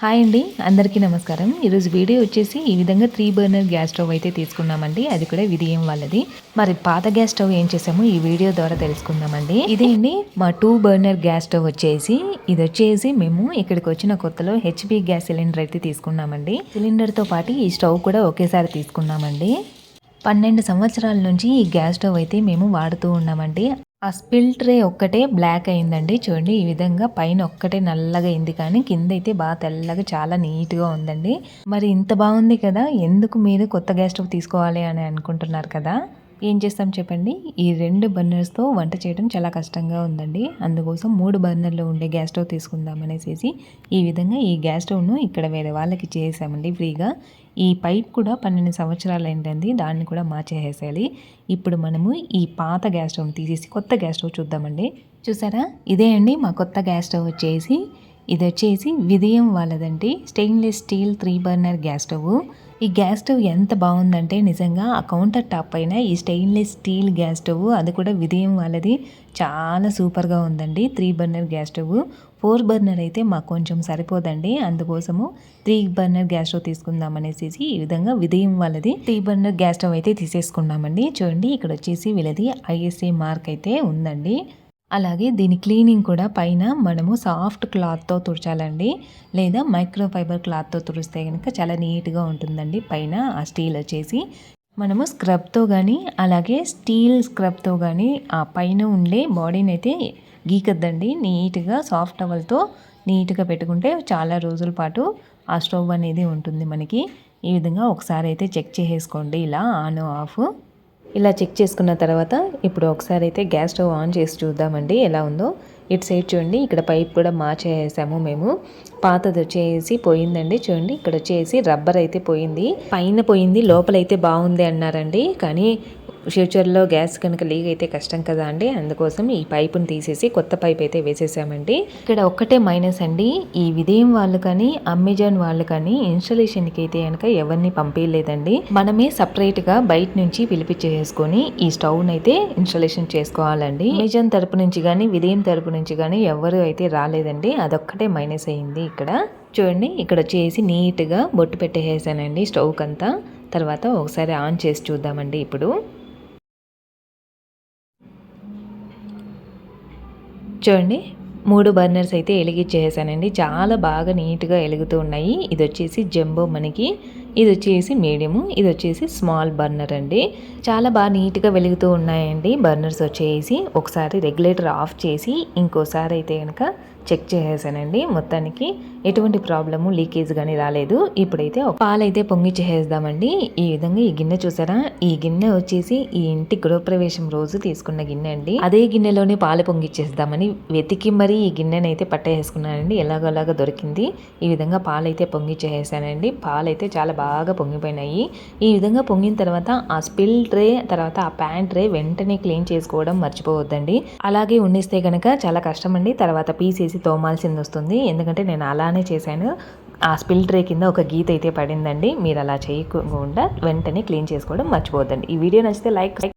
Hi అండి అందరికీ నమస్కారం. ఈరోజు వీడియో వచ్చేసి ఈ విధంగా త్రీ బర్నర్ గ్యాస్ స్టవ్ అయితే తీసుకున్నామండి. అది కూడా విధియం వాళ్ళది. మరి పాత గ్యాస్ స్టవ్ ఏం చేసామో ఈ వీడియో ద్వారా తెలుసుకుందామండి. ఇదేండి మా టూ బర్నర్ గ్యాస్ స్టవ్ వచ్చేసి ఇది వచ్చేసి మేము ఇక్కడికి వచ్చిన కొత్తలో హెచ్పి గ్యాస్ సిలిండర్ అయితే తీసుకున్నామండి. సిలిండర్తో పాటు ఈ స్టవ్ కూడా ఒకేసారి తీసుకున్నామండి. పన్నెండు సంవత్సరాల నుంచి ఈ గ్యాస్ స్టవ్ అయితే మేము వాడుతూ ఉన్నామండి. ఆ స్పిల్ ట్రే ఒక్కటే బ్లాక్ అయిందండి. చూడండి ఈ విధంగా పైన ఒక్కటే నల్లగా అయింది కానీ కింద అయితే బాగా తెల్లగా చాలా నీట్గా ఉందండి. మరి ఇంత బాగుంది కదా ఎందుకు మీరు కొత్త గ్యాస్ స్టవ్ తీసుకోవాలి అని అనుకుంటున్నారు కదా? ఏం చేస్తాం చెప్పండి? ఈ రెండు బర్నర్స్తో వంట చేయడం చాలా కష్టంగా ఉందండి. అందుకోసం మూడు బర్నర్లు ఉండే గ్యాస్ స్టవ్ తీసుకుందాం అనేసి ఈ విధంగా ఈ గ్యాస్ స్టవ్ను ఇక్కడ వేరే వాళ్ళకి చేసామండి ఫ్రీగా. ఈ పైప్ కూడా పన్నెండు సంవత్సరాలు ఏంటండి దాన్ని కూడా మార్చేసేయాలి. ఇప్పుడు మనము ఈ పాత గ్యాస్ స్టవ్ని తీసేసి కొత్త గ్యాస్ స్టవ్ చూద్దామండి. చూసారా? ఇదే అండి మా కొత్త గ్యాస్ స్టవ్ వచ్చేసి. ఇది వచ్చేసి విదయం వాళ్ళదండి. Stainless steel three burner gas stove ఈ గ్యాస్ స్టవ్ ఎంత బాగుందంటే నిజంగా ఆ కౌంటర్ టాప్ పైన ఈ స్టెయిన్లెస్ స్టీల్ గ్యాస్ స్టవ్ అది కూడా విదయం వాళ్ళది. చాలా సూపర్గా ఉందండి. Three burner gas stove. Four burner అయితే మాకు కొంచెం సరిపోదండి. అందుకోసము త్రీ బర్నర్ గ్యాస్ స్టవ్ తీసుకుందాం అనేసి ఈ విధంగా విదయం వాళ్ళది. త్రీ బర్నర్ గ్యాస్ స్టవ్ అయితే తీసేసుకున్నామండి. చూడండి ఇక్కడ వచ్చేసి వీళ్ళది ఐఎస్ఏ మార్క్ అయితే ఉందండి. అలాగే దీని క్లీనింగ్ కూడా పైన మనము సాఫ్ట్ క్లాత్తో తుడచాలండి. లేదా మైక్రో ఫైబర్ క్లాత్తో తుడిస్తే కనుక చాలా నీట్గా ఉంటుందండి పైన ఆ స్టీల్ వచ్చేసి. మనము స్క్రబ్తో కానీ అలాగే స్టీల్ స్క్రబ్తో కానీ ఆ పైన ఉండే బాడీని అయితే గీకద్దండి. నీట్గా సాఫ్ట్ టవల్తో నీట్గా పెట్టుకుంటే చాలా రోజుల పాటు ఆ స్టవ్ అనేది ఉంటుంది మనకి. ఈ విధంగా ఒకసారి అయితే చెక్ చేసేసుకోండి. ఇలా ఆన్ ఆఫ్ ఇలా చెక్ చేసుకున్న తర్వాత ఇప్పుడు ఒకసారి అయితే గ్యాస్ స్టవ్ ఆన్ చేసి చూద్దామండి ఎలా ఉందో. ఇటు సైడ్ చూడండి ఇక్కడ పైప్ కూడా మార్చేసాము మేము. పాతది వచ్చేసి పోయిందండి చూడండి ఇక్కడ వచ్చేసి రబ్బర్ అయితే పోయింది. పైన పోయింది లోపలైతే బాగుంది అన్నారండి కానీ ఫ్యూచర్లో గ్యాస్ కనుక లీక్ అయితే కష్టం కదా అండి. అందుకోసం ఈ పైపుని తీసేసి కొత్త పైప్ అయితే వేసేసామండి. ఇక్కడ ఒక్కటే మైనస్ అండి. ఈ విదేయం వాళ్ళు కానీ అమెజాన్ వాళ్ళు కానీ ఇన్స్టాలేషన్కి అయితే కనుక ఎవరిని పంపించలేదండి మనమే సపరేట్గా బయట నుంచి పిలిపించేసుకొని ఈ స్టవ్ని అయితే ఇన్స్టాలేషన్ చేసుకోవాలండి. అమెజాన్ తరపు నుంచి కానీ విదేయం తరపు నుంచి కానీ ఎవరు అయితే రాలేదండి. అదొక్కటే మైనస్ అయింది ఇక్కడ. చూడండి ఇక్కడ వచ్చేసి నీట్గా బొట్టు పెట్టేసానండి స్టవ్కి అంతా తర్వాత ఒకసారి ఆన్ చేసి చూద్దామండి ఇప్పుడు. చూడండి మూడు బర్నర్స్ అయితే వెలిగించేసానండి. చాలా బాగా నీట్గా వెలుగుతూ ఉన్నాయి. ఇది వచ్చేసి జంబో మనకి. ఇది వచ్చేసి మీడియము ఇది వచ్చేసి స్మాల్ బర్నర్ అండి. చాలా బాగా నీట్గా వెలుగుతూ ఉన్నాయండి. బర్నర్స్ వచ్చేసి ఒకసారి రెగ్యులేటర్ ఆఫ్ చేసి ఇంకోసారి అయితే కనుక చెక్ చేసేసానండి. మొత్తానికి ఎటువంటి ప్రాబ్లము లీకేజ్ కానీ రాలేదు. ఇప్పుడైతే పాలైతే పొంగి చేసేద్దామండి. ఈ విధంగా ఈ గిన్నె చూసారా? ఈ గిన్నె వచ్చేసి ఈ ఇంటి గృహప్రవేశం రోజు తీసుకున్న గిన్నె అండి. అదే గిన్నెలోనే పాలు పొంగిచ్చేద్దామని వెతికి మరీ ఈ గిన్నెనైతే పట్టేసుకున్నానండి. ఎలాగోలాగా దొరికింది. ఈ విధంగా పాలైతే పొంగిచ్చేసానండి పాలైతే చాలా బాగా బాగా పొంగిపోయినాయి. ఈ విధంగా పొంగిన తర్వాత ఆ స్పిల్ ట్రే తర్వాత ఆ ప్యాంట్ ట్రే వెంటనే క్లీన్ చేసుకోవడం మర్చిపోవద్దండి. అలాగే ఉండిస్తే కనుక చాలా కష్టం అండి తర్వాత పీసేసి తోమాల్సింది వస్తుంది. ఎందుకంటే నేను అలానే చేశాను. ఆ స్పిల్ ట్రే కింద ఒక గీత అయితే పడిందండి. మీరు అలా చేయకుండా వెంటనే క్లీన్ చేసుకోవడం మర్చిపోవద్దండి. ఈ వీడియో నచ్చితే లైక్